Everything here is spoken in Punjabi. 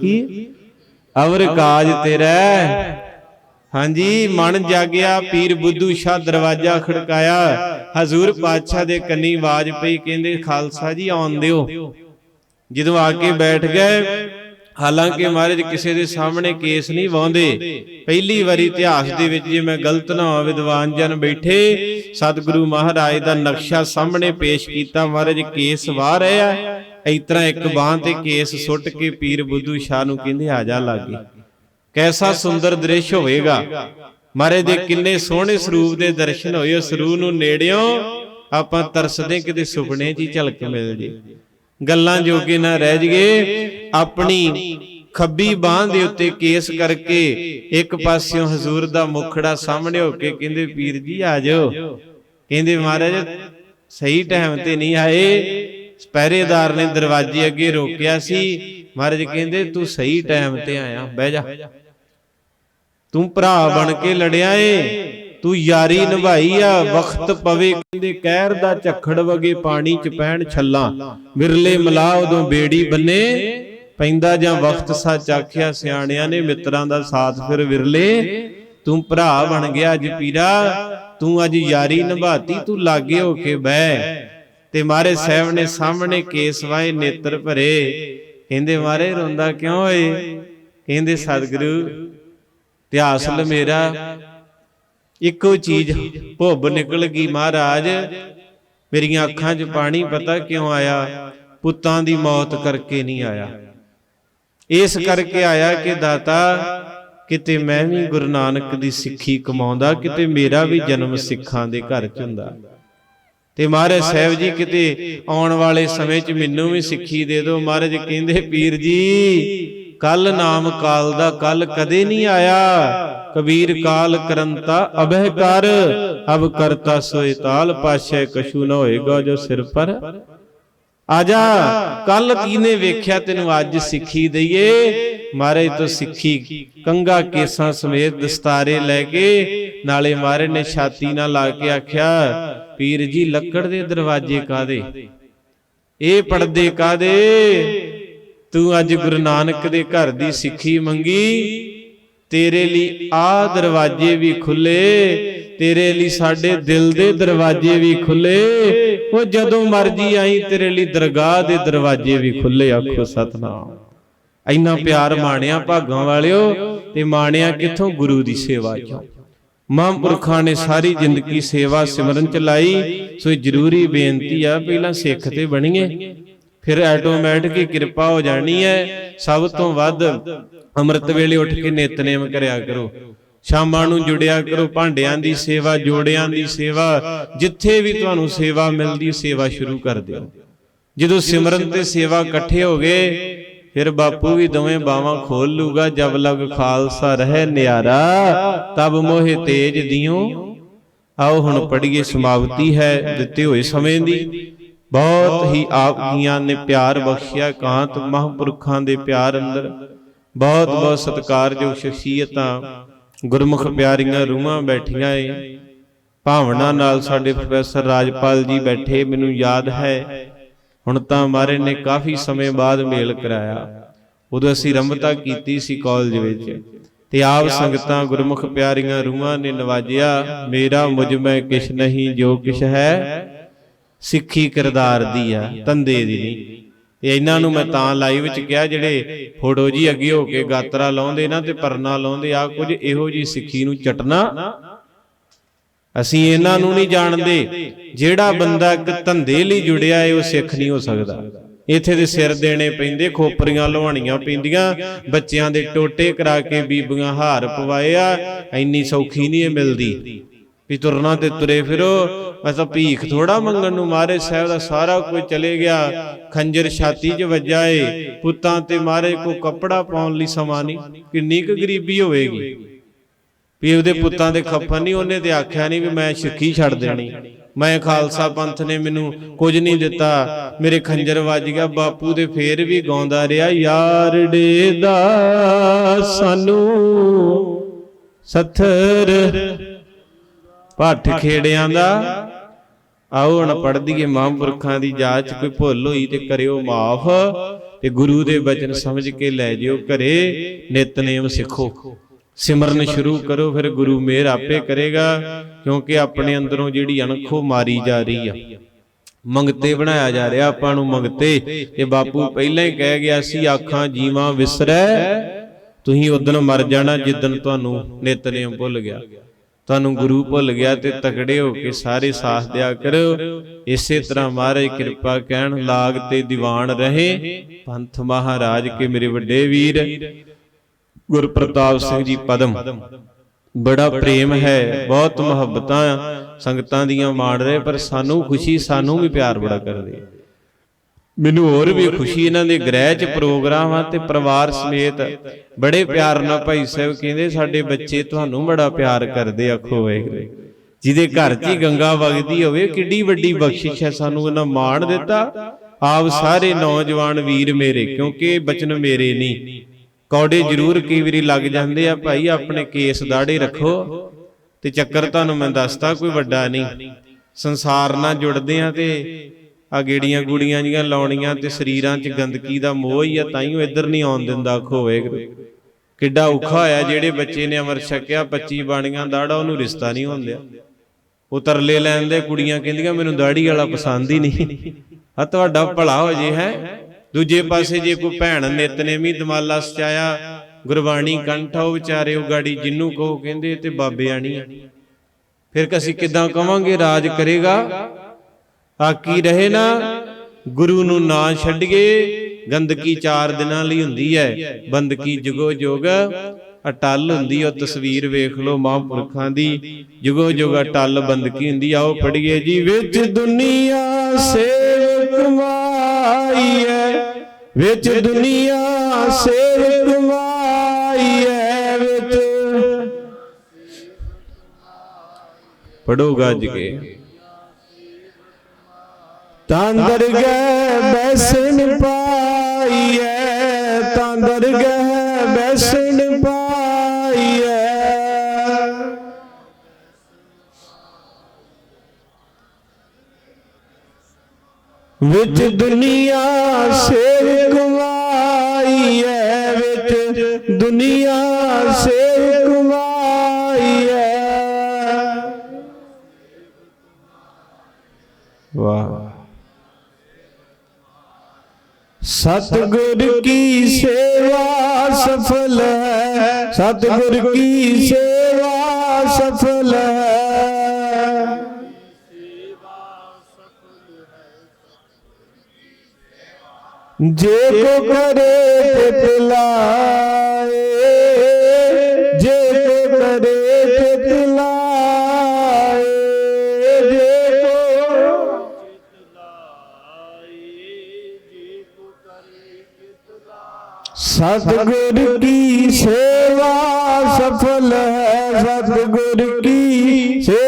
ਕੀ? ਅਵਰ ਕਾਜ ਤੇਰਾ ਹਾਂਜੀ, ਮਨ ਜਾਗਿਆ, ਪੀਰ ਬੁੱਧੂ ਸ਼ਾਹ ਦਰਵਾਜ਼ਾ ਖੜਕਾਇਆ। ਹਜ਼ੂਰ ਪਾਤਸ਼ਾਹ ਦੇ ਕੰਨੀ ਆਵਾਜ਼ ਪਈ, ਕਹਿੰਦੇ, ਖਾਲਸਾ ਜੀ, ਆਉਣ ਦਿਓ। ਜਦੋਂ ਆ ਕੇ ਬੈਠ ਗਏ, ਹਾਲਾਂਕਿ ਮਹਾਰਾਜ ਕਿਸੇ ਦੇ ਸਾਹਮਣੇ ਕੇਸ ਨਹੀਂ ਵਾਉਂਦੇ। ਪਹਿਲੀ ਵਾਰੀ ਇਤਿਹਾਸ ਦੇ ਵਿੱਚ ਜੇ ਮੈਂ ਗਲਤ ਨਾ ਹੋਵਾਂ, ਵਿਦਵਾਨ ਜਨ ਬੈਠੇ, ਸਤਿਗੁਰੂ ਮਹਾਰਾਜ ਦਾ ਨਕਸ਼ਾ ਸਾਹਮਣੇ ਪੇਸ਼ ਕੀਤਾ। ਮਹਾਰਾਜ ਕੇਸ ਵਾਹ ਰਿਹਾ ਇਸ ਤਰ੍ਹਾਂ ਇੱਕ ਬਾਹ ਤੇ ਕੇਸ ਸੁੱਟ ਕੇ ਪੀਰ ਬੁੱਧੂ ਸ਼ਾਹ ਨੂੰ ਕਹਿੰਦੇ, ਆ ਜਾ ਲਾਗੇ। ਕੈਸਾ ਸੁੰਦਰ ਦ੍ਰਿਸ਼ ਹੋਵੇਗਾ? ਮਹਾਰਾਜ ਦੇ ਕਿੰਨੇ ਸੋਹਣੇ ਸਰੂਪ ਦੇ ਦਰਸ਼ਨ ਹੋਏ, ਉਸ ਸਰੂਪ ਨੂੰ ਨੇੜਿਓਂ ਆਪਾਂ ਤਰਸਦੇ ਕਿਤੇ ਸੁਪਨੇ 'ਚ ਹੀ ਝਲਕ ਮਿਲ ਜੇ। ਗੱਲਾਂ ਜੋਗੇ ਨਾ ਰਹਿ ਜਗੇ ਆਪਣੀ ਖੱਬੀ ਬਾਹ ਦੇ ਉੱਤੇ ਕੇਸ ਕਰਕੇ ਇੱਕ ਪਾਸਿਓਂ ਹਜ਼ੂਰ ਦਾ ਮੁਖੜਾ ਸਾਹਮਣੇ ਹੋ ਕੇ ਕਹਿੰਦੇ, ਪੀਰ ਜੀ ਆ ਜਾਓ। ਕਹਿੰਦੇ, ਮਹਾਰਾਜ, ਸਹੀ ਟਾਈਮ ਤੇ ਨਹੀਂ ਆਏ। ਪਹਿਰੇਦਾਰ ਨੇ ਦਰਵਾਜ਼ੇ ਅੱਗੇ ਰੋਕਿਆ ਸੀ। ਮਹਾਰਾਜ ਕਹਿੰਦੇ, ਤੂੰ ਸਹੀ ਟਾਈਮ ਤੇ ਆਇਆ, ਬਹਿ ਜਾ। ਤੂੰ ਭਰਾ ਬਣ ਕੇ ਲੜਿਆ ਏ। ਤੂੰ ਯਾਰੀ ਨਿਭਾਈ ਆ ਵਕਤ ਪਵੇ ਕਹਿੰਦੇ ਕਹਿਰ ਦਾ ਝੱਖੜ ਵਗੇ ਪਾਣੀ ਚ ਪੈਣ ਛੱਲਾ। ਵਿਰਲੇ ਮਲਾ ਉਦੋਂ ਬੇੜੀ ਬੰਨੇ। ਪੈਂਦਾ ਜਾਂ ਵਕਤ ਸੱਚ ਆਖਿਆ, ਸਿਆਣਿਆਂ ਨੇ ਮਿੱਤਰਾਂ ਦਾ ਸਾਥ ਫਿਰ ਵਿਰਲੇ। ਤੂੰ ਭਰਾ ਬਣ ਗਿਆ ਅੱਜ ਪੀਰਾ। ਤੂੰ ਅੱਜ ਯਾਰੀ ਨਿਭਾਤੀ, ਤੂੰ ਲਾਗੇ ਹੋ ਕੇ ਬਹਿ। ਤੇ ਮਾਰੇ ਸਾਹਿਬ ਨੇ ਸਾਹਮਣੇ ਕੇਸ ਵਾਏ ਨੇਤਰ ਭਰੇ। ਕਹਿੰਦੇ ਮਾਰੇ ਰੋਂਦਾ ਕਿਉਂ ਏ ਕਹਿੰਦੇ ਸਤਿਗੁਰੂ ਇਤਿਹਾਸ ਲ ਮੇਰਾ ਇੱਕੋ ਚੀਜ਼ ਭੁੱਬ ਨਿਕਲ ਗਈ ਮਹਾਰਾਜ। ਮੇਰੀਆਂ ਅੱਖਾਂ 'ਚ ਪਾਣੀ ਪਤਾ ਕਿਉਂ ਆਇਆ? ਪੁੱਤਾਂ ਦੀ ਮੌਤ ਕਰਕੇ ਨਹੀਂ ਆਇਆ। ਇਸ ਕਰਕੇ ਆਇਆ ਕਿ ਦਾਤਾ ਕਿਤੇ ਮੈਂ ਵੀ ਗੁਰੂ ਨਾਨਕ ਦੀ ਸਿੱਖੀ ਕਮਾਉਂਦਾ ਕਿਤੇ ਮੇਰਾ ਵੀ ਜਨਮ ਸਿੱਖਾਂ ਦੇ ਘਰ 'ਚ ਹੁੰਦਾ ਤੇ ਮਹਾਰਾਜ ਸਾਹਿਬ ਜੀ ਕਿਤੇ ਆਉਣ ਵਾਲੇ ਸਮੇਂ 'ਚ ਮੈਨੂੰ ਵੀ ਸਿੱਖੀ ਦੇ ਦਿਓ। ਮਹਾਰਾਜ ਕਹਿੰਦੇ, ਪੀਰ ਜੀ, ਕੱਲ ਨਾਮ ਕਾਲ ਦਾ ਕੱਲ ਕਦੇ ਨਹੀਂ ਆਇਆ। ਕਬੀਰ ਕਾਲ ਕਰੰਤਾ ਅਬਹਿ ਕਰ ਅਬ ਕਰਤਾ ਸੋਇ ਤਾਲ, ਪਾਸ਼ੇ ਕਛੂ ਨਾ ਹੋਏਗਾ ਜੋ ਸਿਰ ਪਰ। ਆਜਾ, ਕੱਲ ਕੀਨੇ ਵੇਖਿਆ ਤੈਨੂੰ ਅੱਜ ਸਿੱਖੀ ਦਈਏ? ਮਹਾਰਾਜ ਤੋਂ ਸਿੱਖੀ, ਕੰਗਾ ਕੇਸਾਂ ਸਮੇਤ ਦਸਤਾਰੇ ਲੈ ਕੇ, ਨਾਲੇ ਮਹਾਰਾਜ ਨੇ ਛਾਤੀ ਨਾਲ ਲਾ ਕੇ ਆਖਿਆ ਪੀਰ ਜੀ ਲੱਕੜ ਦੇ ਦਰਵਾਜ਼ੇ ਕਾਦੇ ਇਹ ਪਰਦੇ ਕਾਦੇ ਤੂੰ ਅੱਜ ਗੁਰੂ ਨਾਨਕ ਦੇ ਘਰ ਦੀ ਸਿੱਖੀ ਮੰਗੀ। ਤੇਰੇ ਲਈ ਆ ਦਰਵਾਜ਼ੇ ਵੀ ਖੁੱਲੇ। ਤੇਰੇ ਲਈ ਸਾਡੇ ਦਿਲ ਦੇ ਦਰਵਾਜ਼ੇ ਵੀ ਖੁੱਲੇ। ਉਹ ਜਦੋਂ ਮਰਜ਼ੀ ਆਈ ਤੇਰੇ ਲਈ ਦਰਗਾਹ ਦੇ ਦਰਵਾਜ਼ੇ ਵੀ ਖੁੱਲੇ ਆਖੋ ਸਤਨਾਮ। ਇੰਨਾ ਪਿਆਰ ਮਾਣਿਆ ਭਾਗਾਂ ਵਾਲਿਓ ਤੇ ਮਾਣਿਆ ਕਿੱਥੋਂ ਗੁਰੂ ਦੀ ਸੇਵਾ ਚੋਂ? ਮਹਾਂਪੁਰਖਾਂ ਨੇ ਸਾਰੀ ਜ਼ਿੰਦਗੀ ਸੇਵਾ ਸਿਮਰਨ ਚ ਲਾਈ ਸੋ ਇਹ ਜ਼ਰੂਰੀ ਬੇਨਤੀ ਆ ਪਹਿਲਾਂ ਸਿੱਖ ਤੇ ਬਣੀਏ ਫਿਰ ਆਟੋਮੈਟਿਕ ਹੀ ਕਿਰਪਾ ਹੋ ਜਾਣੀ ਹੈ। ਸਭ ਤੋਂ ਵੱਧ ਅੰਮ੍ਰਿਤ ਵੇਲੇ ਉੱਠ ਕੇ ਨਿਤਨੇਮ ਕਰਿਆ ਕਰੋ। ਸ਼ਾਮਾਂ ਨੂੰ ਜੁੜਿਆ ਕਰੋ ਭਾਂਡਿਆਂ ਦੀ ਸੇਵਾ ਜੋੜਿਆਂ ਦੀ ਸੇਵਾ ਜਿੱਥੇ ਵੀ ਤੁਹਾਨੂੰ ਸੇਵਾ ਮਿਲਦੀ ਸੇਵਾ ਸ਼ੁਰੂ ਕਰ ਦਿਓ। ਜਦੋਂ ਸਿਮਰਨ ਤੇ ਸੇਵਾ ਇਕੱਠੇ ਹੋ ਗਏ ਫਿਰ ਬਾਪੂ ਵੀ ਦੋਵੇਂ ਬਾਵਾਂ ਖੋਲ ਲੂਗਾ ਜਬ ਲਗ ਖਾਲਸਾ ਰਹਿ ਨਿਆਰਾ, ਤਬ ਮੋਹਿ ਤੇਜ ਦਿਓ। ਆਓ ਹੁਣ ਪੜੀਏ ਸਮਾਪਤੀ ਹੈ ਦਿੱਤੇ ਹੋਏ ਸਮੇਂ ਦੀ। ਬਹੁਤ ਹੀ ਆਪ ਜੀਆਂ ਨੇ ਪਿਆਰ ਬਖਸ਼ਿਆ ਕਾਂਤ ਮਹਾਂਪੁਰਖਾਂ ਦੇ ਪਿਆਰ ਅੰਦਰ। ਬਹੁਤ ਬਹੁਤ ਸਤਿਕਾਰਯੋਗ ਸ਼ਖਸੀਅਤਾਂ, ਗੁਰਮੁਖ ਪਿਆਰੀਆਂ ਰੂਹਾਂ ਬੈਠੀਆਂ ਏ। ਭਾਵਨਾ ਨਾਲ ਸਾਡੇ ਪ੍ਰੋਫੈਸਰ ਰਾਜਪਾਲ ਜੀ ਬੈਠੇ, ਮੈਨੂੰ ਯਾਦ ਹੈ ਹੁਣ ਤਾਂ ਮਾਰੇ ਨੇ ਕਾਫੀ ਸਮੇਂ ਬਾਅਦ ਮੇਲ ਕਰਾਇਆ। ਉਦੋਂ ਅਸੀਂ ਰੰਭਤਾ ਕੀਤੀ ਸੀ ਕਾਲਜ ਵਿੱਚ ਤੇ ਆਪ ਸੰਗਤਾਂ ਗੁਰਮੁਖ ਪਿਆਰੀਆਂ ਰੂਹਾਂ ਨੇ ਨਵਾਜਿਆ, ਮੇਰਾ ਮੁਝ ਮੈਂ ਕਿਛ ਨਹੀਂ, ਜੋ ਕਿਛ ਹੈ, ਸਿੱਖੀ ਕਿਰਦਾਰ ਦੀ ਆ ਤੰਦੇ ਦੀ ਨਹੀਂ। ਤੇ ਇਹਨਾਂ ਨੂੰ ਮੈਂ ਤਾਂ ਲਾਈਵ ਵਿੱਚ ਕਿਹਾ, ਜਿਹੜੇ ਫੋਟੋ ਜੀ ਅੱਗੇ ਹੋ ਕੇ ਗਾਤਰਾ ਲਾਉਂਦੇ ਨਾ ਤੇ ਪਰਨਾ ਲਾਉਂਦੇ ਆ ਕੁਝ ਇਹੋ ਜੀ ਸਿੱਖੀ ਨੂੰ ਚਟਣਾ ਅਸੀਂ ਇਹਨਾਂ ਨੂੰ ਨਹੀਂ ਜਾਣਦੇ। ਜਿਹੜਾ ਬੰਦਾ ਇੱਕ ਧੰਦੇ ਲਈ ਜੁੜਿਆ ਏ, ਉਹ ਸਿੱਖ ਨਹੀਂ ਹੋ ਸਕਦਾ। ਇੱਥੇ ਦੇ ਸਿਰ ਦੇਣੇ ਪੈਂਦੇ, ਖੋਪਰੀਆਂ ਲਵਾਣੀਆਂ ਪੈਂਦੀਆਂ, ਬੱਚਿਆਂ ਦੇ ਟੋਟੇ ਕਰਾ ਕੇ ਬੀਬੀਆਂ ਹਾਰ ਪਵਾਏ ਆ, ਇੰਨੀ ਸੌਖੀ ਨਹੀਂ ਇਹ ਮਿਲਦੀ। ਵੀ ਤੁਰਨਾ ਤੇ ਤੁਰੇ ਫਿਰੋ ਅਸਾਂ ਭੀਖ ਥੋੜਾ ਮੰਗਣ ਨੂੰ ਮਾਰੇ, ਸਾਹਿਬ ਦਾ ਸਾਰਾ ਕੁਝ ਚਲੇ ਗਿਆ। ਖੰਜਰ ਛਾਤੀ 'ਚ ਵੱਜਾ ਏ, ਪੁੱਤਾਂ ਤੇ ਮਾਰੇ ਕੋ ਕੱਪੜਾ ਪਾਉਣ ਲਈ ਸਮਾਂ ਨਹੀਂ, ਕਿੰਨੀ ਕੁ ਗਰੀਬੀ ਹੋਵੇਗੀ। ਵੀ ਉਹਦੇ ਪੁੱਤਾਂ ਦੇ ਖੱਫਨ ਨਹੀਂ ਉਹਨੇ ਤੇ ਆਖਿਆ ਨਹੀਂ ਵੀ ਮੈਂ ਸਿੱਖੀ ਛੱਡ ਦੇਣੀ। ਮੈਂ ਖਾਲਸਾ ਪੰਥ ਨੇ ਮੈਨੂੰ ਕੁਝ ਨਹੀਂ ਦਿੱਤਾ। ਮੇਰੇ ਖੰਜਰ ਵੱਜ ਗਿਆ ਬਾਪੂ ਦੇ ਫੇਰ ਵੀ ਗਾਉਂਦਾ ਰਿਹਾ ਯਾਰੜੇ ਦਾ ਸਾਨੂੰ ਸੱਥਰ ਭੱਠ ਖੇੜਿਆਂ ਦਾ। ਆਓ ਹੁਣ ਪੜ ਦਈਏ ਮਹਾਂਪੁਰਖਾਂ ਦੀ ਜਾਚ ਕੋਈ ਭੁੱਲ ਹੋਈ ਤੇ ਕਰਿਓ ਮਾਫ ਤੇ ਗੁਰੂ ਦੇ ਬਚਨ ਸਮਝ ਕੇ ਲੈ ਜਿਓ ਘਰੇ। ਨਿਤਨੇਮ ਸਿੱਖੋ। ਸਿਮਰਨ ਸ਼ੁਰੂ ਕਰੋ, ਫਿਰ ਗੁਰੂ ਮਿਹਰ ਆਪੇ ਕਰੇਗਾ, ਕਿਉਂਕਿ ਆਪਣੇ ਅੰਦਰੋਂ ਜਿਹੜੀ ਅਣਖੋ ਮਾਰੀ ਜਾ ਰਹੀ ਆ। ਮੰਗਤੇ ਬਣਾਇਆ ਜਾ ਰਿਹਾ, ਆਪਾਂ ਨੂੰ ਮੰਗਤੇ। ਤੇ ਬਾਪੂ ਪਹਿਲਾਂ ਹੀ ਕਹਿ ਗਿਆ ਸੀ, ਆਖਾਂ ਜੀਵਾਂ ਵਿਸਰੈ, ਤੁਸੀਂ ਉਦੋਂ ਮਰ ਜਾਣਾ ਜਿੱਦਣ ਤੁਹਾਨੂੰ ਨਿਤਨੇਮ ਭੁੱਲ ਗਿਆ। ਤੁਹਾਨੂੰ ਗੁਰੂ ਭੁੱਲ ਗਿਆ ਤੇ ਤਕੜੇ ਹੋ ਕੇ ਸਾਰੇ ਸਾਥ ਦਿਆ ਕਰੋ। ਇਸੇ ਤਰ੍ਹਾਂ ਮਹਾਰਾਜ ਕਿਰਪਾ ਕਹਿਣ, ਲਾਗ ਤੇ ਦੀਵਾਨ ਰਹੇ। ਪੰਥ ਮਹਾਰਾਜ ਕੇ ਮੇਰੇ ਵੱਡੇ ਵੀਰ ਗੁਰਪ੍ਰਤਾਪ ਸਿੰਘ ਜੀ ਪਦਮ। ਬੜਾ ਪ੍ਰੇਮ ਹੈ ਬਹੁਤ ਮੁਹੱਬਤਾਂ ਸੰਗਤਾਂ ਦੀਆਂ ਮਾਣ ਰਹੇ ਪਰ ਸਾਨੂੰ ਖੁਸ਼ੀ ਸਾਨੂੰ ਵੀ ਪਿਆਰ ਬੜਾ ਕਰਦੇ ਮੈਨੂੰ ਹੋਰ ਵੀ ਖੁਸ਼ੀ ਇਹਨਾਂ ਦੇ ਗ੍ਰਹਿ ਚ ਪ੍ਰੋਗਰਾਮ ਆ ਤੇ ਪਰਿਵਾਰ ਸਮੇਤ ਬੜੇ ਪਿਆਰ ਨਾਲ ਭਾਈ ਸਾਹਿਬ ਕਹਿੰਦੇ ਸਾਡੇ ਬੱਚੇ ਤੁਹਾਨੂੰ ਬੜਾ ਪਿਆਰ ਕਰਦੇ ਆਖੋ ਵਾਹਿਗੁਰੂ ਜਿਹਦੇ ਘਰ 'ਚ ਹੀ ਗੰਗਾ ਵਗਦੀ ਹੋਵੇ ਕਿੱਡੀ ਵੱਡੀ ਬਖਸ਼ਿਸ਼ ਹੈ ਸਾਨੂੰ ਇਹਨਾਂ ਮਾਣ ਦਿੱਤਾ। ਆਪ ਸਾਰੇ ਨੌਜਵਾਨ ਵੀਰ ਮੇਰੇ ਕਿਉਂਕਿ ਬਚਨ ਮੇਰੇ ਨਹੀਂ। ਕੌੜੇ ਜ਼ਰੂਰ ਕਈ ਵਾਰੀ ਲੱਗ ਜਾਂਦੇ ਆ, ਭਾਈ ਆਪਣੇ ਕੇਸ ਦਾੜੇ ਰੱਖੋ ਤੇ ਚੱਕਰ ਤੁਹਾਨੂੰ ਮੈਂ ਦੱਸਦਾ, ਕੋਈ ਵੱਡਾ ਨਹੀਂ। ਸੰਸਾਰ ਨਾਲ ਜੁੜਦੇ ਆ ਤੇ ਆ ਗੇੜੀਆਂ ਗੂੜੀਆਂ ਜੀਆਂ ਲਾਉਣੀਆਂ ਤੇ ਸਰੀਰਾਂ 'ਚ ਗੰਦਗੀ ਦਾ ਮੋਹ ਹੀ ਆ ਤਾਈਓ ਇੱਧਰ ਨਹੀਂ ਆਉਣ ਦਿੰਦਾ ਖੋਵੇ ਕਿੱਡਾ ਔਖਾ ਹੋਇਆ, ਜਿਹੜੇ ਬੱਚੇ ਨੇ ਅਮਰ ਛਕਿਆ 25 ਬਾਣੀਆਂ ਦਾੜਾ, ਉਹਨੂੰ ਰਿਸ਼ਤਾ ਨਹੀਂ ਹੁੰਦਿਆ ਉਹ ਤਰਲੇ ਲੈਂਦੇ ਕੁੜੀਆਂ ਕਹਿੰਦੀਆਂ, ਮੈਨੂੰ ਦਾੜੀ ਵਾਲਾ ਪਸੰਦ ਹੀ ਨਹੀਂ। ਆ ਤੁਹਾਡਾ ਭਲਾ ਹੋ ਜੇ, ਹੈ? ਦੂਜੇ ਪਾਸੇ ਜੇ ਕੋਈ ਭੈਣ ਨਿਤਨੇਮੀ ਦਮਾਲਾ ਸਚਾਇਆ ਗੁਰਬਾਣੀ ਕੰਠਾ ਉਹ ਵਿਚਾਰੇ ਉਹ ਗਾੜੀ ਜਿੰਨੂੰ ਕਹੋ ਕਹਿੰਦੇ ਤੇ ਬਾਬੇ ਆਣੀ ਫਿਰ ਅਸੀਂ ਕਿਦਾਂ ਕਵਾਂਗੇ ਰਾਜ ਕਰੇਗਾ? ਆਕੀ ਰਹੇ ਨਾ ਗੁਰੂ ਨੂੰ ਨਾ ਛੱਡੀਏ ਗੰਦਗੀ 4 ਦਿਨਾਂ ਲਈ ਹੁੰਦੀ ਹੈ। ਬੰਦਗੀ ਜੁਗੋ ਜੋਗ ਅਟਲ ਹੁੰਦੀ ਉਹ ਤਸਵੀਰ ਵੇਖ ਲਓ ਮਹਾਂਪੁਰਖਾਂ ਦੀ। ਜੁਗੋ ਜੋਗ ਅਟਲ ਬੰਦਗੀ ਹੁੰਦੀ ਆਓ ਪੜੀਏ ਜੀ ਵਿੱਚ ਦੁਨੀਆ ਸੇਵਕ ਮਾਈਐ ਵਿੱਚ ਦੁਨੀਆ ਸੇਵਕ ਮਾਈਐ ਵਿੱਚ। ਪੜੋ ਗੱਜ ਕੇ। ਤਾਂ ਦਰਗਹਿ ਬੈਸਣ ਪਾਈਐ ਤਾਂ ਦਰਗਹਿ ਬੈਸਣ ਪਾਈਐ ਵਿੱਚ ਦੁਨੀਆ ਸੇਵ ਕਮਾਈਐ ਵਿੱਚ, ਦੁਨੀਆ ਸੇਵ ਕਮਾਈਐ ਵਾਹ। ਸਤਿਗੁਰ ਕੀ ਸੇਵਾ ਸਫਲ ਹੈ? ਸਤਿਗੁਰ ਕੀ ਸੇਵਾ ਸਫਲ ਹੈ? ਜੇ ਕੋ ਕਰੇ ਤੇ ਤਿਲਾਏ ਜੇ ਕੋ ਕਰੇ ਤੇ ਤਿਲਾਏ ਜੇ ਕੋ ਸਤਿਗੁਰ ਕੀ ਸੇਵਾ ਸਫਲ ਹੈ, ਸਤਿਗੁਰ ਕੀ ਸੇਵਾ